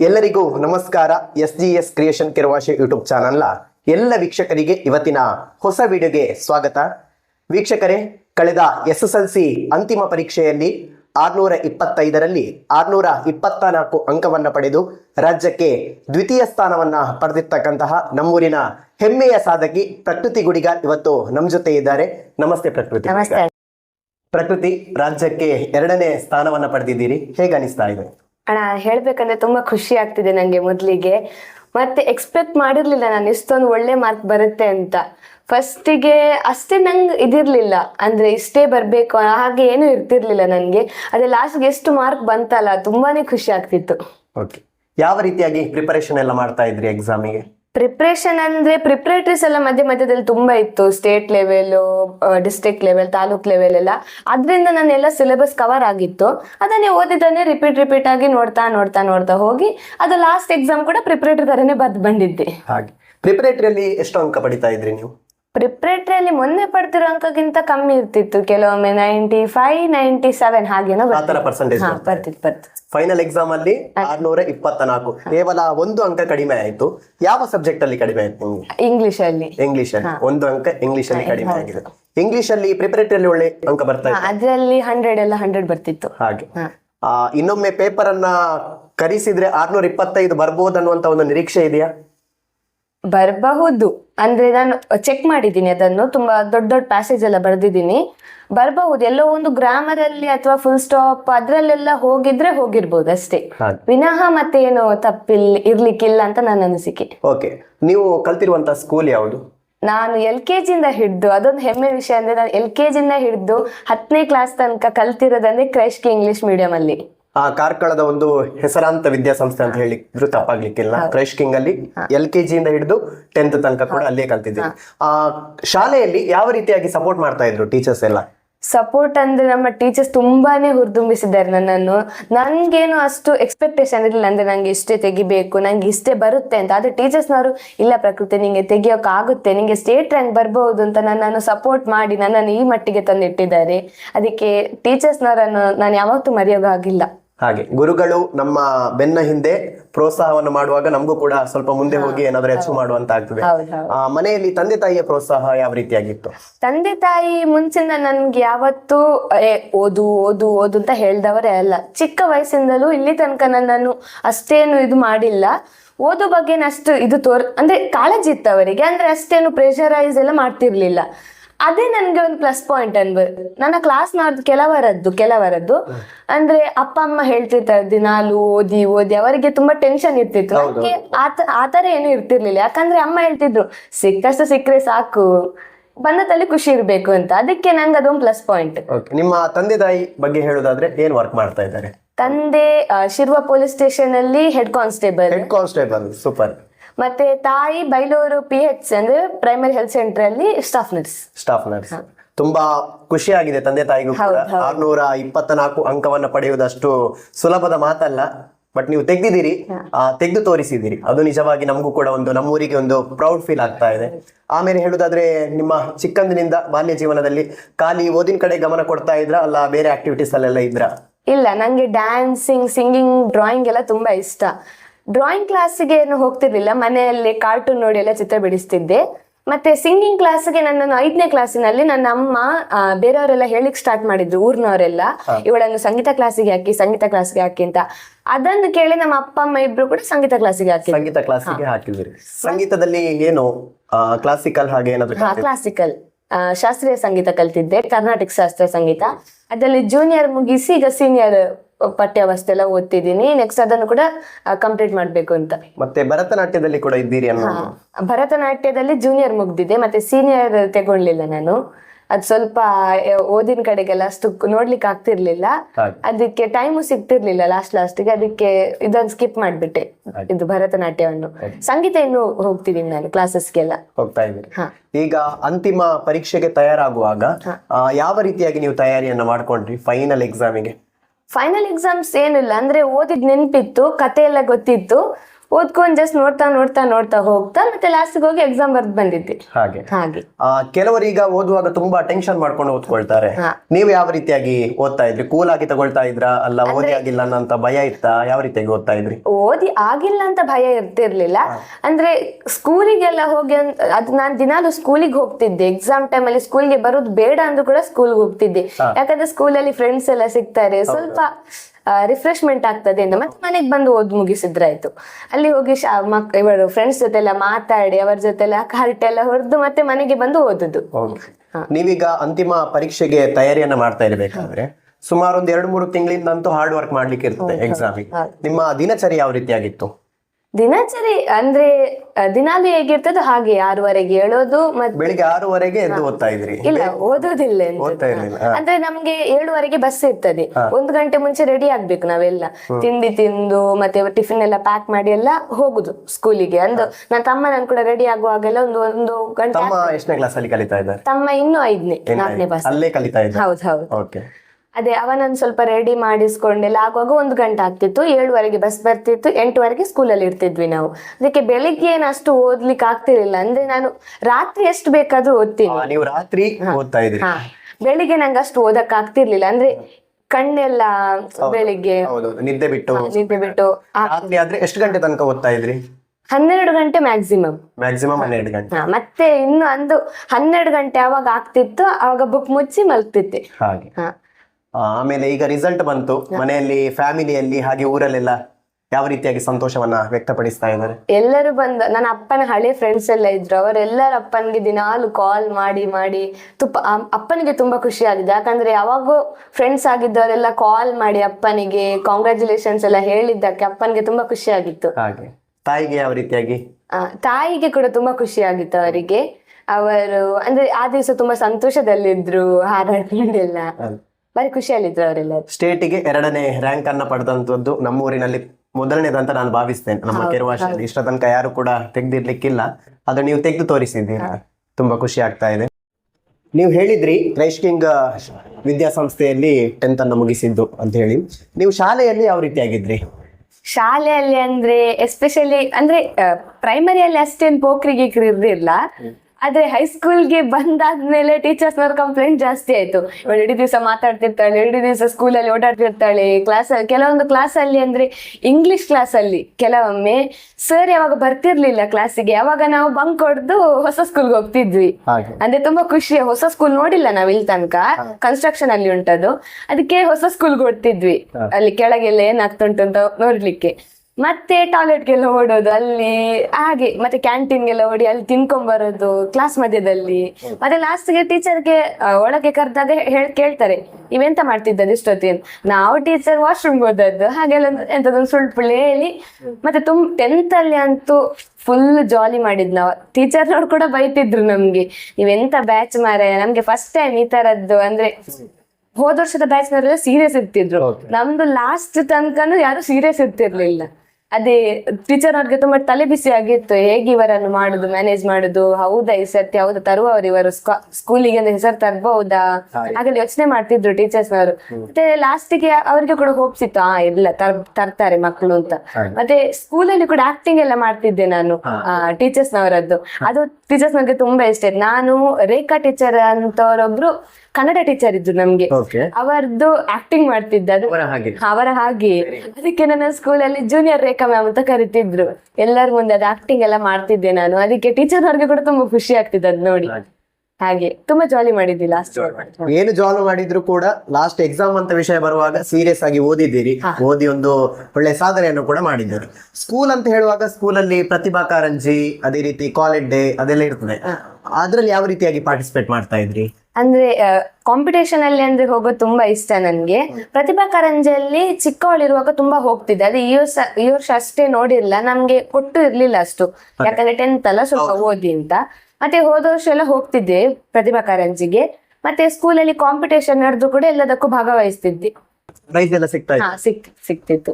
ಎಲ್ಲರಿಗೂ ನಮಸ್ಕಾರ S G S creation Keravashi YouTube ಚಾನಲ್ನ ಎಲ್ಲ ವೀಕ್ಷಕರಿಗೆ ಇವತ್ತಿನ ಹೊಸ ವಿಡಿಯೋಗೆ ಸ್ವಾಗತ. ವೀಕ್ಷಕರೇ ಕಳೆದ ಎಸ್ ಎಸ್ ಎಲ್ ಸಿ ಅಂತಿಮ ಪರೀಕ್ಷೆಯಲ್ಲಿ ಆರ್ನೂರ ಇಪ್ಪತ್ತೈದರಲ್ಲಿ ಆರ್ನೂರ ಇಪ್ಪತ್ತ ನಾಲ್ಕು ಅಂಕವನ್ನು ಪಡೆದು ರಾಜ್ಯಕ್ಕೆ ದ್ವಿತೀಯ ಸ್ಥಾನವನ್ನು ಪಡೆದಿರ್ತಕ್ಕಂತಹ ನಮ್ಮೂರಿನ ಹೆಮ್ಮೆಯ ಸಾಧಕಿ ಪ್ರಕೃತಿ ಗುಡಿಗ ಇವತ್ತು ನಮ್ಮ ಜೊತೆ ಇದ್ದಾರೆ. ನಮಸ್ತೆ ಪ್ರಕೃತಿ ಪ್ರಕೃತಿ ರಾಜ್ಯಕ್ಕೆ ಎರಡನೇ ಸ್ಥಾನವನ್ನು ಪಡೆದಿದ್ದೀರಿ. ಹೇಗೆ ಅನಿಸ್ತಾ ಇದೆ? ಅಣ್ಣ, ಹೇಳ್ಬೇಕಂದ್ರೆ ತುಂಬಾ ಖುಷಿ ಆಗ್ತಿದೆ ನಂಗೆ ಮೊದ್ಲಿಗೆ. ಮತ್ತೆ ಎಕ್ಸ್ಪೆಕ್ಟ್ ಮಾಡಿರ್ಲಿಲ್ಲ ನಾನು ಇಷ್ಟೊಂದು ಒಳ್ಳೆ ಮಾರ್ಕ್ ಬರುತ್ತೆ ಅಂತ. ಫಸ್ಟಿಗೆ ಅಷ್ಟೇ ನಂಗೆ ಇದಿರ್ಲಿಲ್ಲ. ಅಂದ್ರೆ ಇಷ್ಟೇ ಬರ್ಬೇಕು, ಹಾಗೆ ಏನು ಇರ್ತಿರ್ಲಿಲ್ಲ ನನಗೆ ಅದೇ ಲಾಸ್ಟ್ಗೆ ಎಷ್ಟು ಮಾರ್ಕ್ ಬಂತಲ್ಲ, ತುಂಬಾನೇ ಖುಷಿ ಆಗ್ತಿತ್ತು. ಓಕೆ ಯಾವ ರೀತಿಯಾಗಿ ಪ್ರಿಪರೇಷನ್ ಎಲ್ಲ ಮಾಡ್ತಾ ಇದ್ರಿ ಎಕ್ಸಾಮಿಗೆ ಪ್ರಿಪ್ರೇಷನ್ ಅಂದ್ರೆ ಪ್ರಿಪ್ರೇಟರೀಸ್ ಎಲ್ಲ ಮಧ್ಯ ಮಧ್ಯದಲ್ಲಿ ತುಂಬಾ ಇತ್ತು. State level district level taluk level ಎಲ್ಲ. ಅದರಿಂದ ನನ್ನೆಲ್ಲ ಸಿಲೆಬಸ್ ಕವರ್ ಆಗಿತ್ತು. ಅದನ್ನೇ ಓದಿದ್ದಾನೆ ರಿಪೀಟ್ ರಿಪೀಟ್ ಆಗಿ ನೋಡ್ತಾ ನೋಡ್ತಾ ನೋಡ್ತಾ ಹೋಗಿ, ಅದು ಲಾಸ್ಟ್ ಎಕ್ಸಾಮ್ ಕೂಡ ಪ್ರಿಪ್ರೇಟರಿ ತರನೇ ಬರ್ದು ಬಂದಿದ್ದೆ. ಹಾಗೆ. ಎಷ್ಟು ಅಂಕ ಪಡಿತಾ ಇದ್ರಿ ನೀವು? ಪ್ರಿಪ್ರೇಟರಿಯಲ್ಲಿ ಮೊನ್ನೆ ಪಡ್ತಿರೋ ಅಂಕಕ್ಕಿಂತ ಕಮ್ಮಿ ಇರ್ತಿತ್ತು. ಕೆಲವೊಮ್ಮೆ ನೈಂಟಿ ಫೈವ್ ನೈಂಟಿ ಸೆವೆನ್ ಹಾಗೇನೋ ಆತರ ತರ ಪರ್ಸೆಂಟೇಜ್ ಬರ್ತಿತ್ತು. ಬರ್ತಿತ್ತು ಫೈನಲ್ ಎಕ್ಸಾಮ್ ಅಲ್ಲಿ ಆರ್ನೂರ ಇಪ್ಪತ್ತ ನಾಲ್ಕು ಕೇವಲ ಒಂದು ಅಂಕ ಕಡಿಮೆ ಆಯ್ತು. ಯಾವ ಸಬ್ಜೆಕ್ಟ್ ಅಲ್ಲಿ ಕಡಿಮೆ ಆಯ್ತು ಇಂಗ್ಲಿಷ್ ಅಲ್ಲಿ. ಇಂಗ್ಲಿಷ್ ಅಲ್ಲಿ. ಒಂದು ಅಂಕ ಇಂಗ್ಲಿಷ್ ಅಲ್ಲಿ ಕಡಿಮೆ ಆಗಿದೆ. ಇಂಗ್ಲಿಷ್ ಅಲ್ಲಿ ಪ್ರಿಪರೇಟರಿ ಒಳ್ಳೆ ಅಂಕ ಬರ್ತಾ ಇತ್ತು. ಅದರಲ್ಲಿ ಹಂಡ್ರೆಡ್ ಎಲ್ಲ ಹಂಡ್ರೆಡ್ ಬರ್ತಿತ್ತು. ಹಾಗೆ. ಇನ್ನೊಮ್ಮೆ ಪೇಪರ್ ಅನ್ನ ಕರೆಸಿದ್ರೆ ಆರ್ನೂರ ಇಪ್ಪತ್ತೈದು ಬರ್ಬೋದು ಅನ್ನುವಂತ ಒಂದು ನಿರೀಕ್ಷೆ ಇದೆಯಾ? ಬರಬಹುದು. ಅಂದ್ರೆ ನಾನು ಚೆಕ್ ಮಾಡಿದ್ದೀನಿ ಅದನ್ನು. ತುಂಬಾ ದೊಡ್ಡ ದೊಡ್ಡ ಪ್ಯಾಸೇಜ್ ಎಲ್ಲ ಬರೆದಿದ್ದೀನಿ. ಬರಬಹುದು. ಎಲ್ಲೋ ಒಂದು ಗ್ರಾಮರ್ ಅಲ್ಲಿ ಅಥವಾ ಫುಲ್ ಸ್ಟಾಪ್ ಅದ್ರಲ್ಲೆಲ್ಲ ಹೋಗಿದ್ರೆ ಹೋಗಿರ್ಬೋದು ಅಷ್ಟೇ. ವಿನಃ ಮತ್ತೆ ಏನು ತಪ್ಪಿಲ್ ಇರ್ಲಿಕ್ಕಿಲ್ಲ ಅಂತ ನನ್ನ ಅನಿಸಿಕೆ. ಓಕೆ ನೀವು ಕಲ್ತಿರುವಂತಹ ಸ್ಕೂಲ್ ಯಾವುದು? ನಾನು ಎಲ್ ಕೆ ಜಿಂದ ಹಿಡ್ದು ಅದೊಂದು ಹೆಮ್ಮೆ ವಿಷಯ ಅಂದ್ರೆ ನಾನು ಎಲ್ ಕೆ ಜಿಂದ ಹಿಡ್ದು ಹತ್ತನೇ ಕ್ಲಾಸ್ ತನಕ ಕಲ್ತಿರೋದಂದ್ರೆ ಕ್ರೈಸ್ಟ್ ಇಂಗ್ಲಿಷ್ ಮೀಡಿಯಂ ಅಲ್ಲಿ. ಆ ಕಾರ್ಕಳದ ಒಂದು ಹೆಸರಾಂತ ವಿದ್ಯಾಸಂಸ್ಥೆ ಅಂತ ಹೇಳಿದ್ರು ತಪ್ಪಾಗ್ಲಿಕ್ಕಿಲ್ಲ ಕ್ರೈಶ್ ಕಿಂಗ್ ಅಲ್ಲಿ ಎಲ್ ಕೆ ಜಿಯಿಂದ ಹಿಡಿದು ಟೆಂತ್ ತನಕ ಕೂಡ ಅಲ್ಲೇ ಕಲ್ತಿದ್ದೆ ಆ ಶಾಲೆಯಲ್ಲಿ ಯಾವ ರೀತಿಯಾಗಿ ಸಪೋರ್ಟ್ ಮಾಡ್ತಾ ಇದ್ರು ಟೀಚರ್ಸ್ ಎಲ್ಲ? ಸಪೋರ್ಟ್ ಅಂದ್ರೆ ನಮ್ಮ ಟೀಚರ್ಸ್ ತುಂಬಾನೇ ಹುರಿದುಂಬಿಸಿದ್ದಾರೆ ನನ್ನನ್ನು. ನನ್ಗೇನು ಅಷ್ಟು ಎಕ್ಸ್ಪೆಕ್ಟೇಷನ್ ಇರಲಿಲ್ಲ ಅಂದ್ರೆ ನಂಗೆ ಇಷ್ಟೇ ತೆಗಿಬೇಕು ನಂಗೆ ಇಷ್ಟೇ ಬರುತ್ತೆ ಅಂತ. ಆದ್ರೆ ಟೀಚರ್ಸ್ನವರು ಇಲ್ಲ ಪ್ರಕೃತಿ ನಿಂಗೆ ತೆಗಿಯೋಕೆ ಆಗುತ್ತೆ ನಿಂಗೆ ಸ್ಟೇಟ್ ರ್ಯಾಂಕ್ ಬರ್ಬಹುದು ಅಂತ ನನ್ನನ್ನು ಸಪೋರ್ಟ್ ಮಾಡಿ ನನ್ನನ್ನು ಈ ಮಟ್ಟಿಗೆ ತಂದಿಟ್ಟಿದ್ದಾರೆ. ಅದಕ್ಕೆ ಟೀಚರ್ಸ್ನವರನ್ನು ನಾನು ಯಾವತ್ತೂ ಮರೆಯೋಗಾಗಿಲ್ಲ ಹಾಗೆ ಗುರುಗಳು ನಮ್ಮ ಬೆನ್ನ ಹಿಂದೆ ಪ್ರೋತ್ಸಾಹವನ್ನು ಮಾಡುವಾಗ ನಮಗೂ ಕೂಡ ಸ್ವಲ್ಪ ಮುಂದೆ ಹೋಗಿ ಏನಾದ್ರೂ ಹೆಚ್ಚು ಮಾಡುವಂತ ಆಗ್ತದೆ ಮನೆಯಲ್ಲಿ ತಂದೆ ತಾಯಿಯ ಪ್ರೋತ್ಸಾಹ ಯಾವ ರೀತಿಯಾಗಿತ್ತು? ತಂದೆ ತಾಯಿ ಮುಂಚಿಂದ ನನ್ಗೆ ಯಾವತ್ತು ಓದು ಓದು ಓದು ಅಂತ ಹೇಳ್ದವರೇ ಅಲ್ಲ. ಚಿಕ್ಕ ವಯಸ್ಸಿಂದಲೂ ಇಲ್ಲಿ ತನಕ ನನ್ನನ್ನು ಅಷ್ಟೇನು ಇದು ಮಾಡಿಲ್ಲ. ಓದು ಬಗ್ಗೆ ಅಷ್ಟು ಇದು ತೋರ್ ಅಂದ್ರೆ ಕಾಳಜಿ ಇತ್ತು ಅವರಿಗೆ ಅಂದ್ರೆ ಅಷ್ಟೇನು ಪ್ರೆಷರೈಸ್ ಎಲ್ಲ ಮಾಡ್ತಿರ್ಲಿಲ್ಲ. ಅದೇ ನನಗೆ ಒಂದು ಪ್ಲಸ್ ಪಾಯಿಂಟ್ ಅನ್ಬ ನನ್ನ ಕ್ಲಾಸ್ ನಾಡ್ದು ಕೆಲವರದ್ದು ಕೆಲವರದ್ದು. ಅಂದ್ರೆ ಅಪ್ಪ ಅಮ್ಮ ಹೇಳ್ತಿರ್ತಾರೆ ದಿನಾಲು ಓದಿ ಓದಿ. ಅವರಿಗೆ ತುಂಬಾ ಟೆನ್ಷನ್ ಇರ್ತಿತ್ತು. ನನಗೆ ಆತರ ಏನು ಇರ್ತಿರ್ಲಿಲ್ಲ. ಯಾಕಂದ್ರೆ ಅಮ್ಮ ಹೇಳ್ತಿದ್ರು ಸಿಕ್ಕಷ್ಟು ಸಿಕ್ಕರೆ ಸಾಕು ಬಂದದಲ್ಲಿ ಖುಷಿ ಇರಬೇಕು ಅಂತ. ಅದಕ್ಕೆ ನಂಗೆ ಅದೊಂದು ಪ್ಲಸ್ ಪಾಯಿಂಟ್ ನಿಮ್ಮ ತಂದೆ ತಾಯಿ ಬಗ್ಗೆ ಹೇಳುದಾದ್ರೆ ಏನ್ ವರ್ಕ್ ಮಾಡ್ತಾ ಇದ್ದಾರೆ? ತಂದೆ ಶಿರ್ವ ಪೊಲೀಸ್ ಸ್ಟೇಷನ್ ಅಲ್ಲಿ head constable head constable super ಮತ್ತೆ ತಾಯಿ ಬೈಲೂರು ಪಿ ಎಚ್ ಅಂದ್ರೆ ಪ್ರೈಮರಿ ಹೆಲ್ತ್ ಸೆಂಟರ್ ಅಲ್ಲಿ ಸ್ಟಾಫ್ ನರ್ಸ್ ಸ್ಟಾಫ್ ನರ್ಸ್ ತುಂಬಾ ಖುಷಿಯಾಗಿದೆ ತಂದೆ ತಾಯಿಗೂ ಕೂಡ. ಆರ್ನೂರ ಇಪ್ಪತ್ತ ನಾಲ್ಕು ಅಂಕವನ್ನ ಪಡೆಯುವುದಷ್ಟು ಸುಲಭದ ಮಾತಲ್ಲ ಬಟ್ ನೀವು ತೆಗ್ದಿದ್ದೀರಿ ತೆಗೆದು ತೋರಿಸಿದ್ದೀರಿ. ಅದು ನಿಜವಾಗಿ ನಮಗೂ ಕೂಡ ಒಂದು ನಮ್ಮೂರಿಗೆ ಒಂದು ಪ್ರೌಡ್ ಫೀಲ್ ಆಗ್ತಾ ಇದೆ. ಆಮೇಲೆ ಹೇಳುದಾದ್ರೆ ನಿಮ್ಮ ಚಿಕ್ಕಂದಿನಿಂದ ಬಾಲ್ಯ ಜೀವನದಲ್ಲಿ ಖಾಲಿ ಓದಿನ ಕಡೆ ಗಮನ ಕೊಡ್ತಾ ಇದ್ರ ಅಲ್ಲ ಬೇರೆ ಆಕ್ಟಿವಿಟೀಸ್ ಅಲ್ಲೆಲ್ಲ ಇದ್ರ? ಇಲ್ಲ ನಂಗೆ ಡ್ಯಾನ್ಸಿಂಗ್ ಸಿಂಗಿಂಗ್ ಡ್ರಾಯಿಂಗ್ ಎಲ್ಲ ತುಂಬಾ ಇಷ್ಟ. ಡ್ರಾಯಿಂಗ್ ಕ್ಲಾಸಿಗೆ ಏನು ಹೋಗ್ತಿರ್ಲಿಲ್ಲ. ಮನೆಯಲ್ಲಿ ಕಾರ್ಟೂನ್ ನೋಡಿ ಎಲ್ಲ ಚಿತ್ರ ಬಿಡಿಸ್ತಿದ್ದೆ. ಮತ್ತೆ ಸಿಂಗಿಂಗ್ ಕ್ಲಾಸ್ಗೆ ನನ್ನನ್ನು ಐದನೇ ಕ್ಲಾಸಿನಲ್ಲಿ ನನ್ನ ಅಮ್ಮ ಬೇರೆಯವರೆಲ್ಲ ಹೇಳಿಕ್ ಸ್ಟಾರ್ಟ್ ಮಾಡಿದ್ರು ಊರ್ನವರೆಲ್ಲ. ಇವಳನ್ನು ಸಂಗೀತ ಕ್ಲಾಸಿಗೆ ಹಾಕಿ ಸಂಗೀತ ಕ್ಲಾಸ್ಗೆ ಹಾಕಿ ಅಂತ. ಅದನ್ನು ಕೇಳಿ ನಮ್ಮ ಅಪ್ಪ ಅಮ್ಮ ಇಬ್ರು ಕೂಡ ಸಂಗೀತ ಕ್ಲಾಸಿಗೆ ಹಾಕಿ ಸಂಗೀತ ಕ್ಲಾಸಿಗೆ ಹಾಕಿದ್ರಿ. ಸಂಗೀತದಲ್ಲಿ ಏನು ಕ್ಲಾಸಿಕಲ್ ಹಾಗೆ ಕ್ಲಾಸಿಕಲ್ ಶಾಸ್ತ್ರೀಯ ಸಂಗೀತ ಕಲ್ತಿದ್ದೆ ಕರ್ನಾಟಕ ಶಾಸ್ತ್ರೀಯ ಸಂಗೀತ. ಅದರಲ್ಲಿ ಜೂನಿಯರ್ ಮುಗಿಸಿ ಈಗ ಸೀನಿಯರ್ ಪಠ್ಯವಸ್ತು ಎಲ್ಲ ಓದ್ತಿದ್ದೀನಿ. ನೆಕ್ಸ್ಟ್ ಅದನ್ನು ಕೂಡ ಕಂಪ್ಲೀಟ್ ಮಾಡಬೇಕು ಅಂತ. ಮತ್ತೆ ಭರತನಾಟ್ಯದಲ್ಲಿ ಕೂಡ ಇದ್ದೀರಿ ಭರತನಾಟ್ಯದಲ್ಲಿ ಜೂನಿಯರ್ ಮುಗ್ದಿದೆ. ಮತ್ತೆ ಸೀನಿಯರ್ ತಗೊಳ್ಳಿಲ್ಲ ನಾನು. ಅದ್ ಸ್ವಲ್ಪ ಓದಿನ ಕಡೆಗೆಲ್ಲ ಅಷ್ಟು ನೋಡ್ಲಿಕ್ಕೆ ಆಗ್ತಿರ್ಲಿಲ್ಲ. ಅದಕ್ಕೆ ಟೈಮು ಸಿಗ್ತಿರ್ಲಿಲ್ಲ ಲಾಸ್ಟ್ ಲಾಸ್ಟ್ಗೆ ಅದಕ್ಕೆ ಇದನ್ನು ಸ್ಕಿಪ್ ಮಾಡ್ಬಿಟ್ಟೆ. ಇದು ಭರತನಾಟ್ಯವನ್ನು. ಸಂಗೀತ ಇನ್ನು ಹೋಗ್ತಿದ್ದೀನಿ ನಾನು ಕ್ಲಾಸಸ್ಗೆಲ್ಲ ಹೋಗ್ತಾ ಇದ್ದೀನಿ ಈಗ ಅಂತಿಮ ಪರೀಕ್ಷೆಗೆ ತಯಾರಾಗುವಾಗ ಯಾವ ರೀತಿಯಾಗಿ ನೀವು ತಯಾರಿಯನ್ನ ಮಾಡ್ಕೊಂಡ್ರಿ ಫೈನಲ್ ಎಕ್ಸಾಮಿಗೆ ಫೈನಲ್ ಎಕ್ಸಾಮ್ಸ್ ಏನಿಲ್ಲ ಅಂದ್ರೆ ಓದಿದ್ ನೆನಪಿತ್ತು ಕತೆ ಎಲ್ಲ ಗೊತ್ತಿತ್ತು. ಓದ್ಕೊಂಡ್ ಜಸ್ಟ್ ನೋಡ್ತಾ ನೋಡ್ತಾ ನೋಡ್ತಾ ಹೋಗ್ತಾ ಮತ್ತೆ ಲಾಸ್ಟ್ಗೆ ಹೋಗಿ ಎಕ್ಸಾಮ್ ಬರ್ದ್ ಬಂದಿದ್ದೆ. ಹಾಗೆ. ಹಾಗೆ. ಆ, ಈಗ ಓದುವಾಗ ತುಂಬಾ ಟೆನ್ಷನ್ ಮಾಡ್ಕೊಂಡು ಓದ್ಕೊಳ್ತಾರೆ. ಹಾ. ನೀವು ಯಾವ ರೀತಿಯಾಗಿ ಓದ್ತಾ ಇದ್ರಿ? ಕೂಲ್ ಆಗಿ ತಗೊಳ್ತಾ ಇದ್ರಾ? ಅಲ್ಲ ಓದಿ ಆಗಿಲ್ಲ ಅನ್ನೋ ಭಯ ಇತ್ತಾ? ಯಾವ ರೀತಿಯಾಗಿ ಓದ್ತಾ ಇದ್ರಿ? ಓದಿ ಆಗಿಲ್ಲ ಅಂತ ಭಯ ಇರ್ತಿರ್ಲಿಲ್ಲ. ಅಂದ್ರೆ ಸ್ಕೂಲಿಗೆಲ್ಲ ಹೋಗಿ ಅದು ಅದ್ ನಾನ್ ದಿನಾಲು ಸ್ಕೂಲಿಗೆ ಹೋಗ್ತಿದ್ದೆ. ಎಕ್ಸಾಮ್ ಟೈಮ್ ಟೈಮಲ್ಲಿ ಸ್ಕೂಲ್ಗೆ ಬರೋದು ಬೇಡ ಅಂದ್ರೂ ಕೂಡ ಸ್ಕೂಲ್ಗೆ ಹೋಗ್ತಿದ್ದೆ. ಯಾಕಂದ್ರೆ ಸ್ಕೂಲಲ್ಲಿ ಫ್ರೆಂಡ್ಸ್ ಎಲ್ಲ ಸಿಗ್ತಾರೆ. ಸ್ವಲ್ಪ ರಿಫ್ರೆಶ್ಮೆಂಟ್ ಆಗ್ತದೆ ಅಂತ ಮತ್ತೆ ಮನೆಗೆ ಬಂದು ಓದ್ ಮುಗಿಸಿದ್ರಾಯ್ತು ಅಲ್ಲಿ ಹೋಗಿ ಶಾ ಮಕ್ ಇವರು ಫ್ರೆಂಡ್ಸ್ ಜೊತೆ ಎಲ್ಲ ಮಾತಾಡಿ ಅವರ ಜೊತೆ ಎಲ್ಲ ಹರಟೆ ಎಲ್ಲ ಹೊಡೆದು ಮತ್ತೆ ಮನೆಗೆ ಬಂದು ಓದುದು. ನೀವೀಗ ಅಂತಿಮ ಪರೀಕ್ಷೆಗೆ ತಯಾರಿಯನ್ನ ಮಾಡ್ತಾ ಇರ್ಬೇಕಾದ್ರೆ ಸುಮಾರು ಒಂದ್ ಎರಡು ಮೂರು ತಿಂಗಳಿಂದಂತೂ ಹಾರ್ಡ್ ವರ್ಕ್ ಮಾಡ್ಲಿಕ್ಕೆ ಇರ್ತದೆ ಎಕ್ಸಾಮಿಗೆ ನಿಮ್ಮ ದಿನಚರಿ ಯಾವ ರೀತಿಯಾಗಿತ್ತು? ದಿನಚರಿ ಅಂದ್ರೆ ದಿನಾಲು ಹೇಗಿರ್ತದೋ ಹಾಗೆ ಆರೂವರೆಗೆ ಹೇಳೋದು ಮತ್ತೆ ಬೆಳಿಗ್ಗೆ ಆರೂವರೆಗೆ ಎದ್ದು ಓದ್ತಾ ಇದ್ರಿ. ಇಲ್ಲ ಓದೋದಿಲ್ಲ ಎಂತ. ಓದ್ತಾ ಇರ್ಲಿಲ್ಲ ಹಾ. ಅಂದ್ರೆ ನಮ್ಗೆ ಏಳುವರೆಗೆ ಬಸ್ ಇರ್ತದೆ. ಒಂದು ಗಂಟೆ ಮುಂಚೆ ರೆಡಿ ಆಗ್ಬೇಕು ನಾವೆಲ್ಲ. ತಿಂಡಿ ತಿಂದು ಮತ್ತೆ ಟಿಫಿನ್ ಎಲ್ಲ ಪ್ಯಾಕ್ ಮಾಡಿ ಎಲ್ಲ ಹೋಗುದು ಸ್ಕೂಲಿಗೆ ಅಂದು ನನ್ನ ತಮ್ಮ ನನ್ ಕೂಡ ರೆಡಿ ಆಗುವಾಗೆಲ್ಲ ಒಂದು ಒಂದು ಗಂಟೆ ತಮ್ಮ ಎಷ್ಟನೇ ಕ್ಲಾಸ್ ಅಲ್ಲಿ ಕಲಿತಾ ಇದ್ದಾರೆ? ತಮ್ಮ ಇನ್ನೂ ಐದನೇ ನಾಲ್ಕನೇ ಬಸ್ ಅಲ್ಲೇ. ಕಲಿತಾ ಇದ್ದಾರೆ? ಹೌದು ಹೌದು. ಓಕೆ ಅದೇ ಅವನನ್ನು ಸ್ವಲ್ಪ ರೆಡಿ ಮಾಡಿಸ್ಕೊಂಡೆಲ್ಲ ಆಗುವಾಗ ಒಂದು ಗಂಟೆ ಆಗ್ತಿತ್ತು. ಏಳುವರೆಗೆ ಬಸ್ ಬರ್ತಿತ್ತು. ಎಂಟುವರೆಗೆ ಸ್ಕೂಲಲ್ಲಿ ಇರ್ತಿದ್ವಿ ನಾವು. ಅದಕ್ಕೆ ಬೆಳಿಗ್ಗೆ ಏನು ಅಷ್ಟು ಓದ್ಲಿಕ್ಕೆ ಆಗ್ತಿರ್ಲಿಲ್ಲ. ಅಂದ್ರೆ ನಾನು ರಾತ್ರಿ ಎಷ್ಟು ಬೇಕಾದ್ರೂ ಓದ್ತೀನಿ. ನೀವು ರಾತ್ರಿ ಓದ್ತಾ ಇದ್ರಿ ಬೆಳಿಗ್ಗೆ ನಂಗೆ ಅಷ್ಟು ಓದಕ್ ಆಗ್ತಿರ್ಲಿಲ್ಲ. ಅಂದ್ರೆ ಕಣ್ಣೆಲ್ಲ ಬೆಳಿಗ್ಗೆ ನಿದ್ದೆ ಬಿಟ್ಟು ನಿದ್ದೆ ಬಿಟ್ಟು ರಾತ್ರಿ ಆದ್ರೆ ಎಷ್ಟು ಗಂಟೆ ತನಕ ಓದ್ತಾ ಇದ್ರಿ ಹನ್ನೆರಡು ಗಂಟೆ ಮ್ಯಾಕ್ಸಿಮಮ್ ಮ್ಯಾಕ್ಸಿಮಮ್ ಹನ್ನೆರಡು ಗಂಟೆ. ಮತ್ತೆ ಇನ್ನು ಅಂದು ಹನ್ನೆರಡು ಗಂಟೆ ಅವಾಗ ಆಗ್ತಿತ್ತು. ಅವಾಗ ಬುಕ್ ಮುಚ್ಚಿ ಮಲಗ್ತಿದ್ದೆ. ಹಾಗೆ. ಆಮೇಲೆ ಈಗ ರಿಸಲ್ಟ್ ಬಂತು. ಮನೆಯಲ್ಲಿ ಫ್ಯಾಮಿಲಿಯಲ್ಲಿ ಹಾಗೆ ಊರಲ್ಲೆಲ್ಲ ಯಾವ ರೀತಿಯಾಗಿ ಸಂತೋಷವನ್ನ ವ್ಯಕ್ತಪಡಿಸ್ತಾ ಇದ್ದಾರೆ? ಎಲ್ಲರೂ ಬಂದ ನನ್ನ ಅಪ್ಪನ ಹಳೆ ಫ್ರೆಂಡ್ಸ್ ಎಲ್ಲ ಇದ್ರು. ಅವರೆಲ್ಲರ ಅಪ್ಪನಿಗೆ ದಿನಾಲು ಕಾಲ್ ಮಾಡಿ ಮಾಡಿ ತುಪ್ಪ ಅಪ್ಪನಿಗೆ ತುಂಬಾ ಖುಷಿ ಆಗಿದೆ. ಯಾಕಂದ್ರೆ ಯಾವಾಗೂ ಫ್ರೆಂಡ್ಸ್ ಆಗಿದ್ದವರೆಲ್ಲ ಕಾಲ್ ಮಾಡಿ ಅಪ್ಪನಿಗೆ ಕಾಂಗ್ರ್ಯಾಚುಲೇಷನ್ಸ್ ಎಲ್ಲ ಹೇಳಿದ್ದಕ್ಕೆ ಅಪ್ಪನಿಗೆ ತುಂಬಾ ಖುಷಿ ಆಗಿತ್ತು. ಹಾಗೆ. ತಾಯಿಗೆ ಯಾವ ರೀತಿಯಾಗಿ? ತಾಯಿಗೆ ಕೂಡ ತುಂಬಾ ಖುಷಿ ಆಗಿತ್ತು ಅವರಿಗೆ. ಅವರು ಅಂದ್ರೆ ಆ ದಿವಸ ತುಂಬಾ ಸಂತೋಷದಲ್ಲಿದ್ರು ಹಾರಾಡ್ಕೊಂಡೆಲ್ಲ ಬಾರಿ ಖುಷಿಯಲ್ಲಿದ್ರು ಅವರೆಲ್ಲ. ಸ್ಟೇಟಿಗೆ ಎರಡನೇ ರ್ಯಾಂಕ್ ಅನ್ನ ಪಡೆದಂತದ್ದು ನಮ್ಮೂರಿನಲ್ಲಿ ಮೊದಲನೇದಂತ ನಾನು ಭಾವಿಸ್ತೇನೆ. ನಮ್ಮ ಕೆರವಾಶಲ್ಲಿ. ಇಷ್ಟ ತನಕ ಯಾರು ಕೂಡ ತೆಗ್ದಿರ್ಲಿಕ್ಕಿಲ್ಲ. ಅದು ನೀವು ತೆಗೆದು ತೋರಿಸಿದ್ದೀರಾ. ತುಂಬಾ ಖುಷಿ ಆಗ್ತಾ ಇದೆ. ನೀವು ಹೇಳಿದ್ರಿ ರೈಸ್ಕಿಂಗ್ ವಿದ್ಯಾಸಂಸ್ಥೆಯಲ್ಲಿ ಟೆಂತ್ ಅನ್ನು ಮುಗಿಸಿದ್ದು ಅಂತ ಹೇಳಿ. ನೀವು ಶಾಲೆಯಲ್ಲಿ ಯಾವ ರೀತಿಯಾಗಿದ್ರಿ? ಶಾಲೆಯಲ್ಲಿ ಅಂದ್ರೆ ಎಸ್ಪೆಷಲಿ ಅಂದ್ರೆ ಪ್ರೈಮರಿಯಲ್ಲಿ ಅಷ್ಟೇನು ಪೋಕ್ರಿಗೆ ಇರ್ಲಿಲ್ಲ ಆದ್ರೆ ಹೈಸ್ಕೂಲ್ಗೆ ಬಂದಾದ್ಮೇಲೆ ಟೀಚರ್ಸ್ ಟೀಚರ್ಸ್ನವ್ರ ಕಂಪ್ಲೇಂಟ್ ಜಾಸ್ತಿ ಆಯ್ತು. ಇವಳು ಇಡೀ ದಿವಸ ಮಾತಾಡ್ತಿರ್ತಾಳೆ ಇಡೀ ದಿವಸ ಸ್ಕೂಲಲ್ಲಿ ಓಡಾಡ್ತಿರ್ತಾಳೆ ಕ್ಲಾಸ್ ಕೆಲವೊಂದು ಕ್ಲಾಸ್ ಅಲ್ಲಿ ಅಂದ್ರೆ ಇಂಗ್ಲಿಷ್ ಕ್ಲಾಸ್ ಅಲ್ಲಿ ಕೆಲವೊಮ್ಮೆ ಸರ್ ಯಾವಾಗ ಬರ್ತಿರ್ಲಿಲ್ಲ ಕ್ಲಾಸಿಗೆ ಯಾವಾಗ ನಾವು ಬಂಕ್ ಹೊಡೆದು ಹೊಸ ಸ್ಕೂಲ್ಗೆ ಹೋಗ್ತಿದ್ವಿ. ಹಾಗೆ. ಅಂದ್ರೆ ತುಂಬಾ ಖುಷಿ ಹೊಸ ಸ್ಕೂಲ್ ನೋಡಿಲ್ಲ ನಾವ್ ಇಲ್ಲಿ ತನಕ. ಕನ್ಸ್ಟ್ರಕ್ಷನ್ ಅಲ್ಲಿ ಉಂಟದು. ಅದಕ್ಕೆ ಹೊಸ ಸ್ಕೂಲ್ಗೆ ಹೋಗ್ತಿದ್ವಿ. ಅಲ್ಲಿ ಕೆಳಗೆಲ್ಲ ಏನಾಗ್ತುಂಟು ಅಂತ ನೋಡ್ಲಿಕ್ಕೆ. ಮತ್ತೆ ಟಾಯ್ಲೆಟ್ಗೆಲ್ಲ ಓಡೋದು ಅಲ್ಲಿ ಹಾಗೆ ಮತ್ತೆ ಕ್ಯಾಂಟೀನ್ ಕ್ಯಾಂಟೀನ್ಗೆಲ್ಲ ಓಡಿ ಅಲ್ಲಿ ತಿನ್ಕೊಂಡ್ ಬರೋದು ಕ್ಲಾಸ್ ಮಧ್ಯದಲ್ಲಿ. ಮತ್ತೆ ಲಾಸ್ಟ್ಗೆ ಟೀಚರ್ಗೆ ಒಳಗೆ ಕರೆದಾಗ ಹೇಳ್ ಕೇಳ್ತಾರೆ ಇವೆಂತ ಮಾಡ್ತಿದ್ದದ್ದು ಇಷ್ಟೊತ್ತಿನ ನಾವು ಟೀಚರ್ ವಾಶ್ರೂಮ್ ಹೋದದ್ದು ಹಾಗೆಲ್ಲ ಎಂತದೊಂದು ಸುಳ್ಳು ಪುಳ್ಳು ಹೇಳಿ ಮತ್ತೆ ತುಂಬ ಟೆಂತ್ ಅಲ್ಲಿ ಅಂತೂ ಫುಲ್ ಜಾಲಿ ಮಾಡಿದ್ ನಾವು. ಟೀಚರ್ನವ್ರು ಕೂಡ ಬೈತಿದ್ರು ನಮ್ಗೆ ನೀವೆಂತ ಬ್ಯಾಚ್ ಮಾರ ನಮ್ಗೆ ಫಸ್ಟ್ ಟೈಮ್ ಈ ತರದ್ದು ಅಂದ್ರೆ ಹೋದ ವರ್ಷದ ಬ್ಯಾಚ್ ನವರೆಲ್ಲ ಸೀರಿಯಸ್ ಇರ್ತಿದ್ರು. ನಮ್ದು ಲಾಸ್ಟ್ ತನಕನು ಯಾರು ಸೀರಿಯಸ್ ಇರ್ತಿರ್ಲಿಲ್ಲ. ಅದೇ ಟೀಚರ್ ಅವ್ರಿಗೆ ತುಂಬಾ ತಲೆ ಬಿಸಿ ಆಗಿತ್ತು. ಹೇಗೆ ಇವರನ್ನು ಮಾಡುದು ಮ್ಯಾನೇಜ್ ಮಾಡುದು? ಹೌದಾ ಈ ಸರ್ತಿ ಹೌದಾ? ತರುವವರು ಇವರು? ಸ್ಕೂಲಿಗೆ ಅಂದ್ರೆ ಹೆಸರು ತರ್ಬಹುದಾ ಹಾಗೆಲ್ಲ ಯೋಚನೆ ಮಾಡ್ತಿದ್ರು ಟೀಚರ್ಸ್ ನವರು. ಮತ್ತೆ ಲಾಸ್ಟಿಗೆ ಅವ್ರಿಗೆ ಕೂಡ ಹೋಪ್ಸ್ ಇತ್ತು. ಆ ಇಲ್ಲ ತರ್ ತರ್ತಾರೆ ಮಕ್ಕಳು ಅಂತ. ಮತ್ತೆ ಸ್ಕೂಲಲ್ಲಿ ಕೂಡ ಆಕ್ಟಿಂಗ್ ಎಲ್ಲ ಮಾಡ್ತಿದ್ದೆ ನಾನು. ಟೀಚರ್ಸ್ ನವರದ್ದು. ಅದು ಟೀಚರ್ಸ್ ನನಗೆ ತುಂಬಾ ಇಷ್ಟ ಆಯ್ತು ನಾನು ರೇಖಾ ಟೀಚರ್ ಅಂತವರೊಬ್ರು ಕನ್ನಡ ಟೀಚರ್ ಇದ್ರು ನಮ್ಗೆ. ಅವರದ್ದು ಆಕ್ಟಿಂಗ್ ಮಾಡ್ತಿದ್ದ ಅವರ ಹಾಗೆ. ಅವರ ಹಾಗೆ. ಅದಕ್ಕೆ ನನ್ನ ಸ್ಕೂಲಲ್ಲಿ ಜೂನಿಯರ್ ರೇಖಾ ಮ್ಯಾಮ್ ಅಂತ ಕರಿತಿದ್ರು. ಎಲ್ಲರ ಮುಂದೆ ಅದು ಆಕ್ಟಿಂಗ್ ಎಲ್ಲ ಮಾಡ್ತಿದ್ದೆ ನಾನು. ಅದಕ್ಕೆ ಟೀಚರ್ ಅವ್ರಿಗೆ ಕೂಡ ತುಂಬಾ ಖುಷಿ ಆಗ್ತಿದ್ದ ಅದ್ ನೋಡಿ. ಹಾಗೆ. ತುಂಬಾ ಜಾಲಿ ಮಾಡಿದ್ವಿ ಲಾಸ್ಟ್ ಏನು ಜಾಲು ಮಾಡಿದ್ರು ಕೂಡ ಲಾಸ್ಟ್ ಎಕ್ಸಾಮ್ ಅಂತ ವಿಷಯ ಬರುವಾಗ ಸೀರಿಯಸ್ ಆಗಿ ಓದಿದ್ದೀರಿ. ಓದಿ ಒಂದು ಒಳ್ಳೆ ಸಾಧನೆಯನ್ನು ಕೂಡ ಮಾಡಿದ್ದೀರಿ. ಸ್ಕೂಲ್ ಅಂತ ಹೇಳುವಾಗ ಸ್ಕೂಲಲ್ಲಿ ಪ್ರತಿಭಾ ಕಾರಂಜಿ ಅದೇ ರೀತಿ ಕಾಲೇಜ್ ಡೇ ಅದೆಲ್ಲ ಇರ್ತದೆ. ಅದ್ರಲ್ಲಿ ಯಾವ ರೀತಿಯಾಗಿ ಪಾರ್ಟಿಸಿಪೇಟ್ ಮಾಡ್ತಾ ಇದ್ರಿ? ಅಂದ್ರೆ ಕಾಂಪಿಟೇಷನ್ ಅಲ್ಲಿ ಅಂದ್ರೆ ಹೋಗೋದು ತುಂಬಾ ಇಷ್ಟ ನನ್ಗೆ. ಪ್ರತಿಭಾ ಕಾರಂಜಿಯಲ್ಲಿ ಚಿಕ್ಕವಳಿರುವಾಗ ತುಂಬಾ ಹೋಗ್ತಿದ್ದೆ. ಅದೇ ಈ ವರ್ಷ ಈ ವರ್ಷ ಅಷ್ಟೇ ನೋಡಿರ್ಲಿಲ್ಲ. ನಮ್ಗೆ ಕೊಟ್ಟು ಇರ್ಲಿಲ್ಲ ಅಷ್ಟು. ಯಾಕಂದ್ರೆ ಟೆಂತ್ ಅಲ್ಲ ಸ್ವಲ್ಪ ಓದಿ ಅಂತ. ಮತ್ತೆ ಹೋದ ವರ್ಷ ಎಲ್ಲ ಹೋಗ್ತಿದ್ದೆ ಪ್ರತಿಭಾ ಕಾರಂಜಿಗೆ. ಮತ್ತೆ ಸ್ಕೂಲಲ್ಲಿ ಕಾಂಪಿಟೇಷನ್ ನಡೆದು ಕೂಡ ಎಲ್ಲದಕ್ಕೂ ಭಾಗವಹಿಸ್ತಿದ್ದೆ. ಪ್ರೈಸ್ ಎಲ್ಲ ಸಿಗ್ತಾ ಹಾ ಸಿಕ್ ಸಿಕ್ತಿತ್ತು.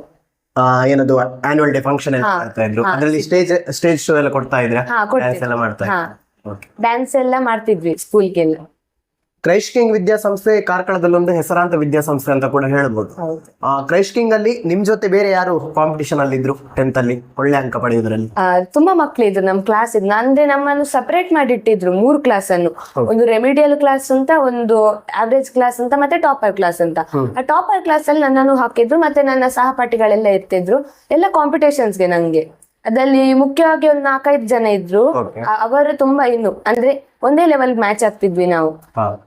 ಆ, ಏನದು ಆನ್ಯುವಲ್ ಡೇ ಫಂಕ್ಷನ್ ಎಲ್ಲ ಮಾಡ್ತಾ ಇದ್ರು. ಅದ್ರಲ್ಲಿ ಸ್ಟೇಜ್ ಸ್ಟೇಜ್ ಶೋ ಎಲ್ಲ ಕೊಡ್ತಾ ಇದ್ರೆ? ಹಾ, ಕೊಡ್ತಿದ್ರು. ಡ್ಯಾನ್ಸ್ ಎಲ್ಲ ಮಾಡ್ತಾ ಹಾ. ಇದ್ರು? Okay. ಡ್ಯಾನ್ಸ್ ಎಲ್ಲ ಮಾಡ್ತಿದ್ವಿ ಸ್ಕೂಲ್ಗೆಲ್ಲ ಕ್ರೈಸ್ಟ್ ಕಿಂಗ್ ವಿದ್ಯಾಸಂಸ್ಥೆ ಕಾರ್ಕಳದಲ್ಲೊಂದು ಹೆಸರಾಂತ ವಿದ್ಯಾಸಂಸ್ಥೆ ಅಂತ ಕೂಡ ಹೇಳ್ಬೋದು. ಕ್ರೈಸ್ಟ್ ಕಿಂಗ್ ಅಲ್ಲಿ ನಿಮ್ ಜೊತೆ ಬೇರೆ ಯಾರು ಕಾಂಪಿಟೇಷನ್ ಅಲ್ಲಿ ಇದ್ರು ಟೆಂತ್ ಅಲ್ಲಿ ಒಳ್ಳೆ ಅಂಕ ಪಡೆಯುವುದರಲ್ಲಿ ತುಂಬಾ ಮಕ್ಳಿದ್ರು ನಮ್ ಕ್ಲಾಸ್ ಇದ್ ಅಂದ್ರೆ ನಮ್ಮನ್ನು ಸಪರೇಟ್ ಮಾಡಿಟ್ಟಿದ್ರು ಮೂರು ಕ್ಲಾಸ್ ಅನ್ನು. ಒಂದು ರೆಮಿಡಿಯಲ್ ಕ್ಲಾಸ್ ಅಂತ ಒಂದು ಆವರೇಜ್ ಕ್ಲಾಸ್ ಅಂತ ಮತ್ತೆ ಟಾಪರ್ ಕ್ಲಾಸ್ ಅಂತ. ಆ ಟಾಪರ್ ಕ್ಲಾಸ್ ಅಲ್ಲಿ ನನ್ನನ್ನು ಹಾಕಿದ್ರು ಮತ್ತೆ ನನ್ನ ಸಹಪಾಠಿಗಳೆಲ್ಲ ಇರ್ತಿದ್ರು ಎಲ್ಲ ಕಾಂಪಿಟೇಷನ್ಸ್ಗೆ ಗೆ ನಂಗೆ. ಅದಲ್ಲಿ ಮುಖ್ಯವಾಗಿ ಒಂದು ನಾಲ್ಕೈದು ಜನ ಇದ್ರು. ಅವರು ತುಂಬಾ ಇನ್ನು ಅಂದ್ರೆ ಒಂದೇ ಲೆವೆಲ್ ಮ್ಯಾಚ್ ಆಗ್ತಿದ್ವಿ ನಾವು.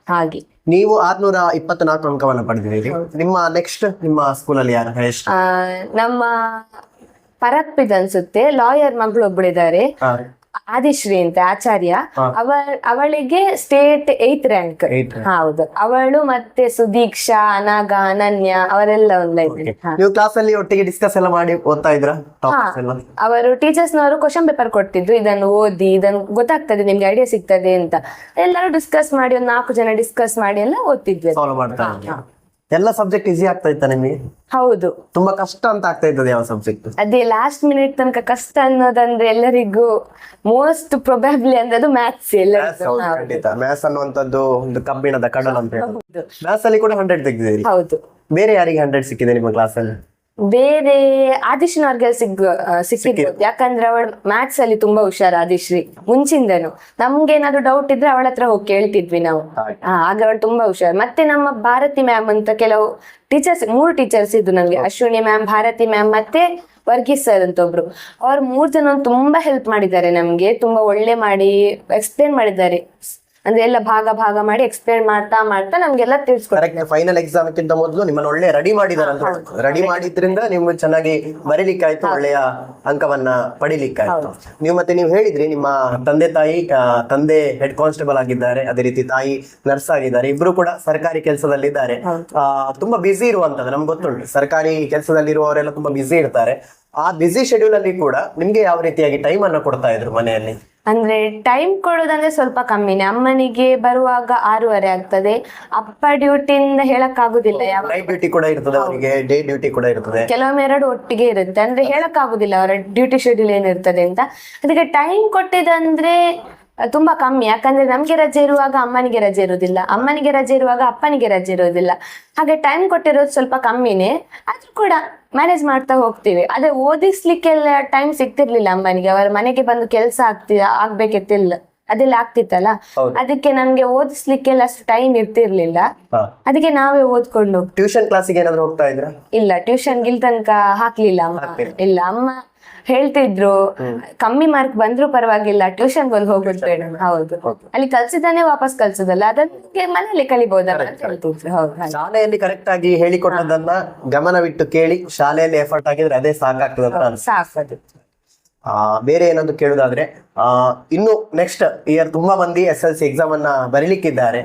ಹಾಗೆ. ನೀವು ಆರ್ನೂರ ಇಪ್ಪತ್ನಾಲ್ಕು ಅಂಕವನ್ನು ಪಡೆದಿದ್ದೀರಿ. ನಿಮ್ಮ ನೆಕ್ಸ್ಟ್ ನಿಮ್ಮ ಸ್ಕೂಲಲ್ಲಿ ಯಾರು ಹೈಯೆಸ್ಟ್ ಆ, ನಮ್ಮ ಪರಕ್ಪಿದ್ ಅನ್ಸುತ್ತೆ ಲಾಯರ್ ಮಗಳು ಒಬ್ಬಳಿದ್ದಾರೆ ಆದಿಶ್ರೀ ಅಂತ ಆಚಾರ್ಯ ಅವ ಅವಳಿಗೆ ಸ್ಟೇಟ್ ಏತ್ ರ್ಯಾಂಕ್ ಹೌದು. ಅವಳು ಮತ್ತೆ ಸುದೀಕ್ಷಾ ಅನಾಗ ಅನನ್ಯ ಅವರೆಲ್ಲ ಒಂದೈತೆ ನೀವು ಕ್ಲಾಸ್ ಅಲ್ಲಿ ಒಟ್ಟಿಗೆ ಡಿಸ್ಕಸ್ ಎಲ್ಲ ಮಾಡಿ ಓದ್ತಾ ಇದ್ರ ಅವರು ಟೀಚರ್ಸ್ ನವರು ಕ್ವಶನ್ ಪೇಪರ್ ಕೊಡ್ತಿದ್ರು. ಇದನ್ನು ಓದಿ ಇದನ್ನು ಗೊತ್ತಾಗ್ತದೆ ನಿಮ್ಗೆ ಐಡಿಯಾ ಸಿಗ್ತದೆ ಅಂತ. ಎಲ್ಲರೂ ಡಿಸ್ಕಸ್ ಮಾಡಿ ಒಂದು ನಾಲ್ಕು ಜನ ಡಿಸ್ಕಸ್ ಮಾಡಿ ಎಲ್ಲ ಓದ್ತಿದ್ವಿ. ಎಲ್ಲ ಸಬ್ಜೆಕ್ಟ್ ಈಸಿ ಆಗ್ತಾ ಇತ್ತ ನಿಮಗೆ? ಹೌದು. ತುಂಬಾ ಕಷ್ಟ ಅಂತ ಆಗ್ತಾ ಇತ್ತು ಯಾವ ಸಬ್ಜೆಕ್ಟ್ ಅದೇ ಲಾಸ್ಟ್ ಮಿನಿಟ್ ತನಕ ಕಷ್ಟ ಅನ್ನೋದಂದ್ರೆ ಎಲ್ಲರಿಗೂ ಮೋಸ್ಟ್ ಪ್ರೊಬ್ಯಾಬ್ಲಿ ಅಂದ್ರೆ ಅದು ಮ್ಯಾಥ್ಸ್ ಎಲ್ಲ ಖಂಡಿತ. ಮ್ಯಾಥ್ಸ್ ಅನ್ನುವಂಥದ್ದು ಒಂದು ಕಬ್ಬಿಣದ ಕಡಲ ಅಂತ ಹೇಳಿ ಮ್ಯಾಥ್ಸ್ ಅಲ್ಲಿ ಕೂಡ ಹಂಡ್ರೆಡ್ ತೆಗೆದಿದ್ದೀರಿ? ಹೌದು. ಬೇರೆ ಯಾರಿಗೆ ಹಂಡ್ರೆಡ್ ಸಿಕ್ಕಿದೆ ನಿಮ್ಮ ಕ್ಲಾಸ್ ಅಲ್ಲಿ? ಬೇರೆ ಆದಿಶ್ನವ್ರಿಗೆ ಸಿಗ್ ಸಿಕ್ಕಿದ್ರು ಸಿಕ್ಕಿರ್ಬೋದು. ಯಾಕಂದ್ರೆ ಅವಳು ಮ್ಯಾಥ್ಸ್ ಅಲ್ಲಿ ತುಂಬಾ ಹುಷಾರ್ ಆದಿಶ್ರೀ ಮುಂಚಿಂದನು. ನಮ್ಗೆ ಏನಾದ್ರು ಡೌಟ್ ಇದ್ರೆ ಅವಳ ಹತ್ರ ಹೋಗಿ ಕೇಳ್ತಿದ್ವಿ ನಾವು. ಆಗ ಅವಳು ತುಂಬಾ ಹುಷಾರ್. ಮತ್ತೆ ನಮ್ಮ ಭಾರತಿ ಮ್ಯಾಮ್ ಅಂತ ಕೆಲವು ಟೀಚರ್ಸ್ ಮೂರು ಟೀಚರ್ಸ್ ಇದ್ದು ನಮ್ಗೆ. ಅಶ್ವಿನಿ ಮ್ಯಾಮ್ ಭಾರತಿ ಮ್ಯಾಮ್ ಮತ್ತೆ ವರ್ಗೀಸ್ ಸರ್ ಅಂತ ಒಬ್ರು. ಅವ್ರು ಮೂರ್ ಜನ ತುಂಬಾ ಹೆಲ್ಪ್ ಮಾಡಿದ್ದಾರೆ ನಮ್ಗೆ. ತುಂಬಾ ಒಳ್ಳೆ ಮಾಡಿ ಎಕ್ಸ್ಪ್ಲೇನ್ ಮಾಡಿದ್ದಾರೆ. ಅಂದ್ರೆ ಎಲ್ಲ ಭಾಗ ಭಾಗ ಮಾಡಿ ಎಕ್ಸ್ಪ್ಲೇನ್ ಮಾಡ್ತಾ ಮಾಡ್ತಾ ನಮ್ಗೆಲ್ಲ ತಿಳಿಸ್ಕೊಡ್ತಾರೆ. ಕರೆಕ್ಟ್ ಫೈನಲ್ ಎಕ್ಸಾಮ್ ಕ್ಕಿಂತ ಮೊದಲು ನಿಮ್ಮನ್ನ ಒಳ್ಳೆ ರೆಡಿ ಮಾಡಿದಾರೆ ಅಂತ ರೆಡಿ ಮಾಡಿದ್ರಿಂದ ನೀವು ಚೆನ್ನಾಗಿ ಬರೀಲಿಕ್ಕೆ ಆಯ್ತು ಒಳ್ಳೆಯ ಅಂಕವನ್ನ ಪಡಿಲಿಕ್ಕೆ ಆಯ್ತು ನೀವು ಮತ್ತೆ ನೀವು ಹೇಳಿದ್ರಿ ನಿಮ್ಮ ತಂದೆ ತಾಯಿ ತಂದೆ ಹೆಡ್ ಕಾನ್ಸ್ಟೇಬಲ್ ಆಗಿದ್ದಾರೆ ಅದೇ ರೀತಿ ತಾಯಿ ನರ್ಸ್ ಆಗಿದ್ದಾರೆ ಇಬ್ರು ಕೂಡ ಸರ್ಕಾರಿ ಕೆಲಸದಲ್ಲಿದ್ದಾರೆ. ತುಂಬಾ ಬಿಸಿ ಇರುವಂತದ್ದು ನಮ್ಗೆ ಗೊತ್ತುಂಟು. ಸರ್ಕಾರಿ ಕೆಲಸದಲ್ಲಿರುವವರೆಲ್ಲ ತುಂಬಾ ಬಿಸಿ ಇರ್ತಾರೆ. ಆ ಬಿಸಿ ಶೆಡ್ಯೂಲ್ ಅಲ್ಲಿ ಕೂಡ ನಿಮ್ಗೆ ಯಾವ ರೀತಿಯಾಗಿ ಟೈಮ್ ಅನ್ನ ಕೊಡ್ತಾ ಇದ್ರು ಮನೆಯಲ್ಲಿ? ಅಂದ್ರೆ ಟೈಮ್ ಕೊಡೋದಂದ್ರೆ ಸ್ವಲ್ಪ ಕಮ್ಮಿನೇ. ಅಮ್ಮನಿಗೆ ಬರುವಾಗ ಆರೂವರೆ ಆಗ್ತದೆ. ಅಪ್ಪ ಡ್ಯೂಟಿಯಿಂದ ಹೇಳಕ್ ಆಗುದಿಲ್ಲ ಯಾವ ನೈಟ್ ಡ್ಯೂಟಿ ಕೂಡ ಇರ್ತದೆ ಅವರಿಗೆ ಡೇ ಡ್ಯೂಟಿ ಕೂಡ ಇರ್ತದೆ. ಕೆಲವೊಮ್ಮೆ ಎರಡು ಒಟ್ಟಿಗೆ ಇರುತ್ತೆ. ಅಂದ್ರೆ ಹೇಳಕ್ ಆಗುದಿಲ್ಲ ಅವರ ಡ್ಯೂಟಿ ಶೆಡ್ಯೂಲ್ ಏನಿರ್ತದೆ ಅಂತ. ಅದಕ್ಕೆ ಟೈಮ್ ಕೊಟ್ಟಿದಂದ್ರೆ ಅಹ್, ತುಂಬಾ ಕಮ್ಮಿ. ಯಾಕಂದ್ರೆ ನಮ್ಗೆ ರಜೆ ಇರುವಾಗ ಅಮ್ಮನಿಗೆ ರಜೆ ಇರೋದಿಲ್ಲ ಅಮ್ಮನಿಗೆ ರಜೆ ಇರುವಾಗ ಅಪ್ಪನಿಗೆ ರಜೆ ಇರೋದಿಲ್ಲ ಹಾಗೆ ಟೈಮ್ ಕೊಟ್ಟಿರೋದು ಸ್ವಲ್ಪ ಕಮ್ಮಿನೇ. ಆದ್ರೂ ಕೂಡ ಮ್ಯಾನೇಜ್ ಮಾಡ್ತಾ ಹೋಗ್ತೀವಿ. ಅದೇ ಓದಿಸ್ಲಿಕ್ಕೆಲ್ಲ ಟೈಮ್ ಸಿಗ್ತಿರ್ಲಿಲ್ಲ ಅಮ್ಮನಿಗೆ. ಅವರ ಮನೆಗೆ ಬಂದು ಕೆಲಸ ಆಗ್ತಿ ಆಗ್ಬೇಕಿತ್ತಿಲ್ಲ ಅದೆಲ್ಲ ಆಗ್ತಿತ್ತಲ್ಲ. ಅದಕ್ಕೆ ನಮ್ಗೆ ಓದಿಸ್ಲಿಕ್ಕೆಲ್ಲ ಅಷ್ಟು ಟೈಮ್ ಇರ್ತಿರ್ಲಿಲ್ಲ. ಅದಕ್ಕೆ ನಾವೇ ಓದ್ಕೊಂಡು ಟ್ಯೂಷನ್ ಕ್ಲಾಸಿಗೆ ಏನಾದ್ರು ಹೋಗ್ತಾ ಇದ್ರ? ಇಲ್ಲ ಟ್ಯೂಷನ್ ಗಿಲ್ ತನಕ ಹಾಕ್ಲಿಲ್ಲ ಅಮ್ಮ. ಇಲ್ಲ ಅಮ್ಮ ಹೇಳ್ತಿದ್ರು. ಕಮ್ಮಿ ಮಾರ್ಕ್ ಬಂದ್ರು ಪರವಾಗಿಲ್ಲ ಟ್ಯೂಷನ್ ಬಂದು ಹೋಗೋದು ಬೇಡ ಹೌದು. ಅಲ್ಲಿ ಕಲ್ಸಿದಾನೆ ವಾಪಸ್ ಕಲ್ಸೋದಲ್ಲ ಅದಕ್ಕೆ ಮನೇಲಿ ಕಲಿಬಹುದು ಅಂತ ಹೇಳ್ತಿದ್ರು. ಹೌದು ಶಾಲೆಯಲ್ಲಿ ಕರೆಕ್ಟ್ ಆಗಿ ಹೇಳಿಕೊಟ್ಟದನ್ನ ಗಮನವಿಟ್ಟು ಕೇಳಿ ಶಾಲೆಯಲ್ಲಿ ಎಫರ್ಟ್ ಆಗಿದ್ರೆ ಅದೇ ಸಾಕಾಗ್ತದೆ ಅಂತ ಅನ್ಸುತ್ತೆ. ಸಾಕದು ಆ, ಬೇರೆ ಏನಾದ್ರು ಕೇಳುದಾದ್ರೆ ಇನ್ನು ನೆಕ್ಸ್ಟ್ ಇಯರ್ ತುಂಬಾ ಮಂದಿ ಎಸ್ ಎಲ್ ಸಿ ಎಕ್ಸಾಮ್ ಅನ್ನ ಬರೀಲಿಕ್ಕಿದ್ದಾರೆ.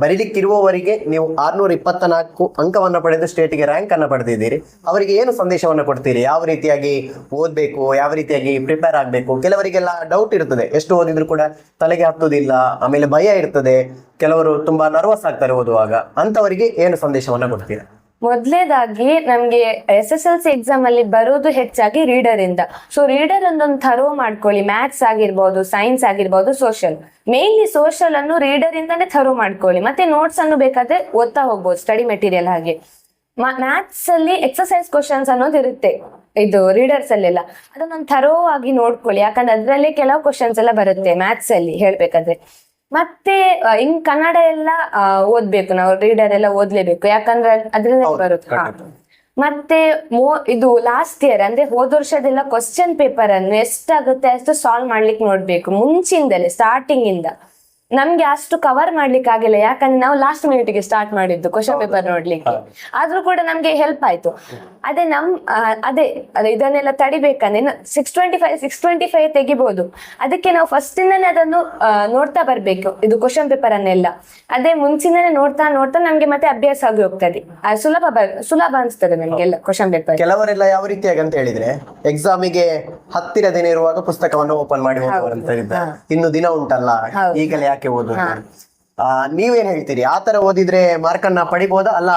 ಬರೀಲಿಕ್ಕಿರುವವರಿಗೆ ನೀವು ಆರ್ನೂರ ಇಪ್ಪತ್ತ ನಾಲ್ಕು ಅಂಕವನ್ನು ಪಡೆದು ಸ್ಟೇಟ್ಗೆ ರ್ಯಾಂಕ್ ಅನ್ನು ಪಡೆದಿದ್ದೀರಿ. ಅವರಿಗೆ ಏನು ಸಂದೇಶವನ್ನು ಕೊಡ್ತೀರಿ? ಯಾವ ರೀತಿಯಾಗಿ ಓದಬೇಕು, ಯಾವ ರೀತಿಯಾಗಿ ಪ್ರಿಪೇರ್ ಆಗಬೇಕು? ಕೆಲವರಿಗೆಲ್ಲ ಡೌಟ್ ಇರ್ತದೆ. ಎಷ್ಟು ಓದಿದ್ರು ಕೂಡ ತಲೆಗೆ ಹತ್ತುವುದಿಲ್ಲ ಆಮೇಲೆ ಭಯ ಇರ್ತದೆ. ಕೆಲವರು ತುಂಬಾ ನರ್ವಸ್ ಆಗ್ತಾರೆ ಓದುವಾಗ. ಅಂತವರಿಗೆ ಏನು ಸಂದೇಶವನ್ನು ಕೊಡ್ತೀರಾ? ಮೊದಲೇದಾಗಿ ನಮ್ಗೆ S S L C exam ಅಲ್ಲಿ ಬರೋದು ಹೆಚ್ಚಾಗಿ ರೀಡರ್ ಇಂದ. ಸೊ ರೀಡರ್ ಒಂದೊಂದು ಥರೋ ಮಾಡ್ಕೊಳ್ಳಿ. ಮ್ಯಾಥ್ಸ್ ಆಗಿರ್ಬೋದು ಸೈನ್ಸ್ ಆಗಿರ್ಬೋದು ಸೋಷಿಯಲ್ ಮೇನ್ಲಿ ಸೋಷಿಯಲ್ ಅನ್ನು ರೀಡರ್ ಇಂದಾನೆ ಥರೋ ಮಾಡ್ಕೊಳ್ಳಿ. ಮತ್ತೆ ನೋಟ್ಸ್ ಅನ್ನು ಬೇಕಾದ್ರೆ ಓದ್ತಾ ಹೋಗ್ಬೋದು ಸ್ಟಡಿ ಮೆಟೀರಿಯಲ್ ಹಾಗೆ. ಮ್ಯಾಥ್ಸ್ ಅಲ್ಲಿ ಎಕ್ಸಸೈಸ್ ಕ್ವಶನ್ಸ್ ಅನ್ನೋದು ಇರುತ್ತೆ. ಇದು ರೀಡರ್ಸ್ ಅಲ್ಲೆಲ್ಲ. ಅದನ್ನೊಂದು ಥರೋ ಆಗಿ ನೋಡ್ಕೊಳ್ಳಿ. ಯಾಕಂದ್ರೆ ಅದ್ರಲ್ಲೇ ಕೆಲವು ಕ್ವಶನ್ಸ್ ಎಲ್ಲ ಬರುತ್ತೆ ಮ್ಯಾಥ್ಸ್ ಅಲ್ಲಿ ಹೇಳ್ಬೇಕಾದ್ರೆ. ಮತ್ತೆ ಇನ್ ಕನ್ನಡ ಎಲ್ಲ ಓದ್ಬೇಕು ನಾವು ರೀಡರ್ ಎಲ್ಲ ಓದ್ಲೇಬೇಕು. ಯಾಕಂದ್ರೆ ಅದ್ರಿಂದ ಬರುತ್ತೆ. ಮತ್ತೆ ಮೋ ಇದು ಲಾಸ್ಟ್ ಇಯರ್ ಅಂದ್ರೆ ಹೋದ ವರ್ಷದೆಲ್ಲ ಕ್ವಶನ್ ಪೇಪರ್ ಅನ್ನು ಎಷ್ಟಾಗುತ್ತೆ ಅಷ್ಟು ಸಾಲ್ವ್ ಮಾಡ್ಲಿಕ್ಕೆ ನೋಡ್ಬೇಕು. ಮುಂಚಿಂದಲೇ ಸ್ಟಾರ್ಟಿಂಗ್ ಇಂದ. ನಮ್ಗೆ ಅಷ್ಟು ಕವರ್ ಮಾಡ್ಲಿಕ್ಕೆ ಆಗಿಲ್ಲ. ಯಾಕಂದ್ರೆ ನಾವು ಲಾಸ್ಟ್ ಮಿನಿಟ್ಗೆ ಸ್ಟಾರ್ಟ್ ಮಾಡಿದ್ದು ಕ್ವಶನ್ ಪೇಪರ್ ನೋಡ್ಲಿಕ್ಕೆ. ಆದ್ರೂ ಕೂಡ ನಮ್ಗೆ ಹೆಲ್ಪ್ ಆಯ್ತು. ಅದೇ ನಮ್ ಅದೇ ಇದನ್ನೆಲ್ಲ ತಡಿಬೇಕಂದ್ರೆ six twenty five six twenty five ತೆಗಿಬಹುದು ಅದಕ್ಕೆ ನಾವು ಫಸ್ಟ್ ಇಂದಾನೆ ಅದನ್ನು ನೋಡ್ತಾ ಬರ್ಬೇಕು. ಇದು ಕ್ವಶನ್ ಪೇಪರ್ ಅನ್ನೆಲ್ಲ. ಅದೇ ಮುಂಚಿನೇ ನೋಡ್ತಾ ನೋಡ್ತಾ ನಮ್ಗೆ ಮತ್ತೆ ಅಭ್ಯಾಸ ಆಗಿ ಹೋಗ್ತದೆ. ಸುಲಭ ಸುಲಭ ಅನ್ಸ್ತದೆ ನಮ್ಗೆಲ್ಲ ಕ್ವಶನ್ ಪೇಪರ್ ಕೆಲವರೆಲ್ಲ ಯಾವ ರೀತಿಯಾಗಿ ಅಂತ ಹೇಳಿದ್ರೆ ಎಕ್ಸಾಮಿಗೆ ಹತ್ತಿರ ದಿನ ಇರುವಾಗ ಪುಸ್ತಕವನ್ನು ಓಪನ್ ಮಾಡಿ ಹೋಗುವಂತ ಇನ್ನು ದಿನ ಉಂಟಲ್ಲ. ಈಗಲೇ ಯಾಕೆ ಓದುದು ಆ, ನೀವೇನ್ ಹೇಳ್ತೀರಿ? ಆ ತರ ಓದಿದ್ರೆ ಮಾರ್ಕ್ ಅನ್ನ ಪಡಿಬೋದಾ? ಅಲ್ಲ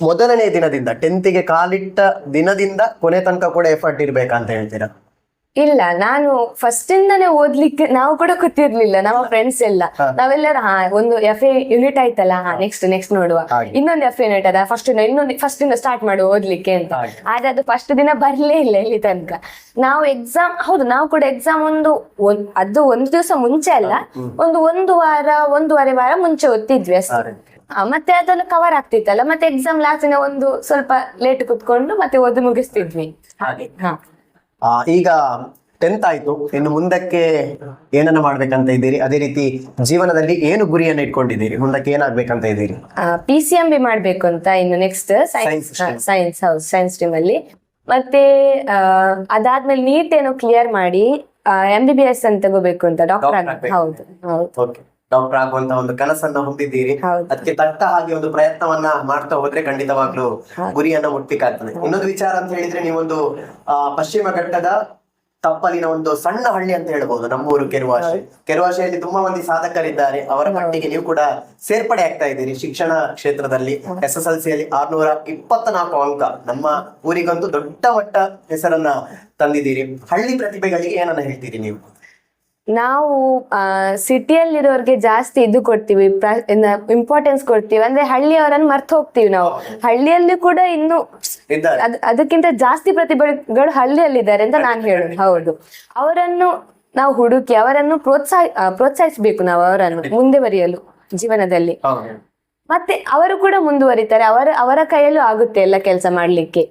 ಮೊದಲನೇ ದಿನದಿಂದ ಟೆಂತ್ಗೆ ಕಾಲಿಟ್ಟ ದಿನದಿಂದ ಕೊನೆ ತನಕ ಕೂಡ ಎಫರ್ಟ್ ಇರ್ಬೇಕಂತ ಹೇಳ್ತೀರಾ? ಇಲ್ಲ ನಾನು ಫಸ್ಟ್ ಇಂದಾನೆ ಓದ್ಲಿಕ್ಕೆ ನಾವು ಕೂಡ ಕೂತಿರ್ಲಿಲ್ಲ ನಮ್ಮ ಫ್ರೆಂಡ್ಸ್ ಎಲ್ಲ. ನಾವೆಲ್ಲರೂ ಹಾ ಒಂದು ಎಫ್ ಎ ಯೂನಿಟ್ ಆಯ್ತಲ್ಲ ಹಾ ನೆಕ್ಸ್ಟ್ ನೆಕ್ಸ್ಟ್ ನೋಡುವ. ಇನ್ನೊಂದು ಎಫ್ ಯೂನಿಟ್ ಅದ ಫಸ್ಟ್ ಇನ್ನೊಂದು ಫಸ್ಟ್ ಇಂದ ಸ್ಟಾರ್ಟ್ ಮಾಡುವ ಓದ್ಲಿಕ್ಕೆ ಅಂತ. ಆದ್ರೆ ಅದು ಫಸ್ಟ್ ದಿನ ಬರ್ಲೇ ಇಲ್ಲ ಇಲ್ಲಿ ತನಕ. ನಾವು ಎಕ್ಸಾಮ್ ಹೌದು ನಾವು ಕೂಡ ಎಕ್ಸಾಮ್ ಒಂದು ಅದು ಒಂದು ದಿವಸ ಮುಂಚೆ ಅಲ್ಲ ಒಂದು ಒಂದು ವಾರ ಒಂದೂವರೆ ವಾರ ಮುಂಚೆ ಓದ್ತಿದ್ವಿ ಅಷ್ಟೇ. ಮತ್ತೆ ಅದನ್ನು ಕವರ್ ಆಗ್ತಿತ್ತಲ್ಲ ಮತ್ತೆ ಎಕ್ಸಾಮ್ ಲಾಸ್ಟಿನ ಒಂದು ಸ್ವಲ್ಪ ಲೇಟ್ ಕುತ್ಕೊಂಡು ಮತ್ತೆ ಓದಿ ಮುಗಿಸ್ತಿದ್ವಿ. ಹಾಗೆ. ಹಾ. ಈಗ ಟೆಂತ್ ಆಯ್ತು. ಇನ್ನು ಮುಂದಕ್ಕೆ ಏನನ್ನ ಮಾಡ್ಬೇಕಂತ ಇದ್ದೀರಿ? ಅದೇ ರೀತಿ ಜೀವನದಲ್ಲಿ ಏನು ಗುರಿಯನ್ನ ಇಟ್ಕೊಂಡಿದ್ದೀರಿ? ಮುಂದಕ್ಕೆ ಏನಾಗ್ಬೇಕಂತ ಇದ್ದೀರಿ? ಪಿ ಸಿ ಎಂ ಬಿ ಮಾಡ್ಬೇಕು ಅಂತ ಇನ್ನು next science science house science stream ಅಲ್ಲಿ. ಮತ್ತೆ ಆ, ಅದಾದ್ಮೇಲೆ ನೀಟ್ ಏನೋ ಕ್ಲಿಯರ್ ಮಾಡಿ ಎಂ ಬಿ ಬಿ ಎಸ್ ಅಂತ ತಗೋಬೇಕು ಅಂತ ಡಾಕ್ಟರ್ ಹೌದು ಹೌದು. ಓಕೆ ಡಾಕ್ಟರ್ ಆಗುವಂತ ಒಂದು ಕನಸನ್ನ ಹೊಂದಿದ್ದೀರಿ. ಹೌದು. ಅದಕ್ಕೆ ತಕ್ಕ ಹಾಗೆ ಒಂದು ಪ್ರಯತ್ನವನ್ನ ಮಾಡ್ತಾ ಹೋದ್ರೆ ಖಂಡಿತವಾಗ್ಲೂ ಗುರಿಯನ್ನ ಮುಟ್ಲಿಕ್ಕಾಗ್ತದೆ ಇನ್ನೊಂದು ವಿಚಾರ ಅಂತ ಹೇಳಿದ್ರೆ ನೀವೊಂದು ಆ, ಪಶ್ಚಿಮ ಘಟ್ಟದ ತಪ್ಪಲಿನ ಒಂದು ಸಣ್ಣ ಹಳ್ಳಿ ಅಂತ ಹೇಳ್ಬೋದು ನಮ್ಮೂರು ಕೆರುವಾಶೆ. ಕೆರುವಾಶೆಯಲ್ಲಿ ತುಂಬಾ ಮಂದಿ ಸಾಧಕರಿದ್ದಾರೆ. ಅವರ ಮಟ್ಟಿಗೆ ನೀವು ಕೂಡ ಸೇರ್ಪಡೆ ಆಗ್ತಾ ಇದ್ದೀರಿ. ಶಿಕ್ಷಣ ಕ್ಷೇತ್ರದಲ್ಲಿ ಎಸ್ ಎಸ್ ಎಲ್ ಸಿಯಲ್ಲಿ ಆರ್ನೂರ ಇಪ್ಪತ್ನಾಲ್ಕು ಅಂಕ ನಮ್ಮ ಊರಿಗೊಂದು ದೊಡ್ಡ ಮಟ್ಟ ಹೆಸರನ್ನ ತಂದಿದ್ದೀರಿ. ಹಳ್ಳಿ ಪ್ರತಿಭೆಗಳಿಗೆ ಏನನ್ನ ಹೇಳ್ತೀರಿ ನೀವು? ನಾವು ಸಿಟಿಯಲ್ಲಿರೋರ್ಗೆ ಜಾಸ್ತಿ ಇದು ಕೊಡ್ತೀವಿ ಇಂಪಾರ್ಟೆನ್ಸ್ ಕೊಡ್ತೀವಿ. ಅಂದ್ರೆ ಹಳ್ಳಿಯವರನ್ನು ಮರ್ತು ಹೋಗ್ತೀವಿ ನಾವು. ಹಳ್ಳಿಯಲ್ಲಿ ಕೂಡ ಇನ್ನು ಅದಕ್ಕಿಂತ ಜಾಸ್ತಿ ಪ್ರತಿಭೆಗಳು ಹಳ್ಳಿಯಲ್ಲಿದ್ದಾರೆ ಅಂತ ನಾನು ಹೇಳೋದು. ಹೌದು. ಅವರನ್ನು ನಾವು ಹುಡುಕಿ ಅವರನ್ನು ಪ್ರೋತ್ಸಾಹ ಪ್ರೋತ್ಸಾಹಿಸಬೇಕು ನಾವು ಅವರನ್ನು ಮುಂದೆ ಬರೆಯಲು ಜೀವನದಲ್ಲಿ. ಮತ್ತೆ ಅವರು ಕೂಡ ಮುಂದುವರಿತಾರೆ. ಅವರ ಅವರ ಕೈಯಲ್ಲೂ ಆಗುತ್ತೆ ಎಲ್ಲ ಕೆಲಸ ಮಾಡ್ಲಿಕ್ಕೆ.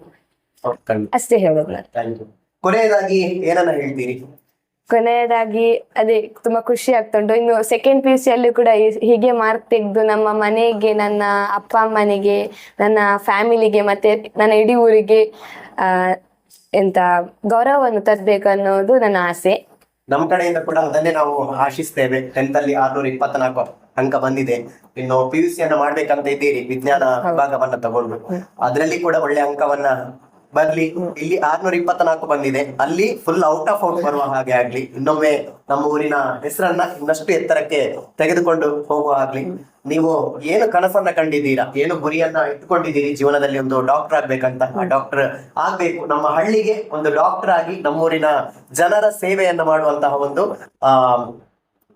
ಅಷ್ಟೇ ಹೇಳೋದು. ಕೊನೆಯದಾಗಿ ಏನನ್ನ ಹೇಳ್ತೀರಿ? ಕೊನೆಯದಾಗಿ ಅದೇ ತುಂಬಾ ಖುಷಿ ಆಗ್ತಾ ಉಂಟು ಇನ್ನು ಸೆಕೆಂಡ್ ಪಿ ಯು ಸಿ ಅಲ್ಲಿ ಕೂಡ ಹೀಗೆ ಮಾರ್ಕ್ ತೆಗೆದು ನಮ್ಮ ಮನೆಗೆ ನನ್ನ ಅಪ್ಪ ಅಮ್ಮನಿಗೆ ನನ್ನ ಫ್ಯಾಮಿಲಿಗೆ ಮತ್ತೆ ನನ್ನ ಇಡೀ ಊರಿಗೆ ಆ, ಎಂತ ಗೌರವವನ್ನು ತರಬೇಕು ಅನ್ನೋದು ನನ್ನ ಆಸೆ. ನಮ್ಮ ಕಡೆಯಿಂದ ಕೂಡ ಅದನ್ನೇ ನಾವು ಆಶಿಸ್ತೇವೆ. ಟೆಂತ್ ಅಲ್ಲಿ ಆರ್ನೂರ ಇಪ್ಪತ್ನಾಲ್ಕು ಅಂಕ ಬಂದಿದೆ. ಇನ್ನು ಪಿ ಯು ಸಿ ಅನ್ನ ಮಾಡ್ಬೇಕಂತ ಇದ್ದೀರಿ. ವಿಜ್ಞಾನ ವಿಭಾಗವನ್ನ ತಗೊಂಡು. ಅದರಲ್ಲಿ ಕೂಡ ಒಳ್ಳೆ ಅಂಕವನ್ನ ಬರ್ಲಿ ಇಲ್ಲಿ ಆರ್ನೂರ ಇಪ್ಪತ್ನಾಲ್ಕು ಬಂದಿದೆ. ಅಲ್ಲಿ ಫುಲ್ ಔಟ್ ಆಫ್ ಔಟ್ ಬರುವ ಹಾಗೆ ಆಗ್ಲಿ. ಇನ್ನೊಮ್ಮೆ ನಮ್ಮ ಊರಿನ ಹೆಸರನ್ನ ಇನ್ನಷ್ಟು ಎತ್ತರಕ್ಕೆ ತೆಗೆದುಕೊಂಡು ಹೋಗುವ ಆಗ್ಲಿ ನೀವು ಏನು ಕನಸನ್ನ ಕಂಡಿದ್ದೀರಾ? ಏನು ಗುರಿಯನ್ನ ಇಟ್ಕೊಂಡಿದ್ದೀರಿ ಜೀವನದಲ್ಲಿ ಒಂದು ಡಾಕ್ಟರ್ ಆಗ್ಬೇಕಂತ. ಡಾಕ್ಟರ್ ಆಗ್ಬೇಕು. ನಮ್ಮ ಹಳ್ಳಿಗೆ ಒಂದು ಡಾಕ್ಟರ್ ಆಗಿ ನಮ್ಮೂರಿನ ಜನರ ಸೇವೆಯನ್ನ ಮಾಡುವಂತಹ ಒಂದು, ಆ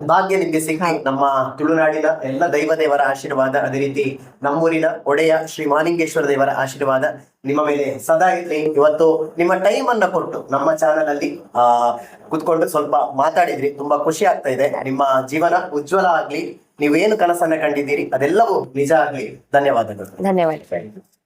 ಭಾಗ್ಯ ನಿಮ್ಗೆ ಸಿಗ್ಲಿ ನಮ್ಮ ತುಳುನಾಡಿನ ಎಲ್ಲ ದೈವ ದೇವರ ಆಶೀರ್ವಾದ ಅದೇ ರೀತಿ ನಮ್ಮೂರಿನ ಒಡೆಯ ಶ್ರೀ ಮಾಲಿಂಗೇಶ್ವರ ದೇವರ ಆಶೀರ್ವಾದ ನಿಮ್ಮ ಮೇಲೆ ಸದಾ ಇರ್ಲಿ. ಇವತ್ತು ನಿಮ್ಮ ಟೈಮ್ ಅನ್ನ ಕೊಟ್ಟು ನಮ್ಮ ಚಾನಲ್ ಅಲ್ಲಿ ಆ ಕುತ್ಕೊಂಡು ಸ್ವಲ್ಪ ಮಾತಾಡಿದ್ರಿ. ತುಂಬಾ ಖುಷಿ ಆಗ್ತಾ ಇದೆ. ನಿಮ್ಮ ಜೀವನ ಉಜ್ವಲ ಆಗ್ಲಿ. ನೀವೇನು ಕನಸನ್ನ ಕಂಡಿದ್ದೀರಿ ಅದೆಲ್ಲವೂ ನಿಜ ಆಗ್ಲಿ. ಧನ್ಯವಾದಗಳು. ಧನ್ಯವಾದಗಳು.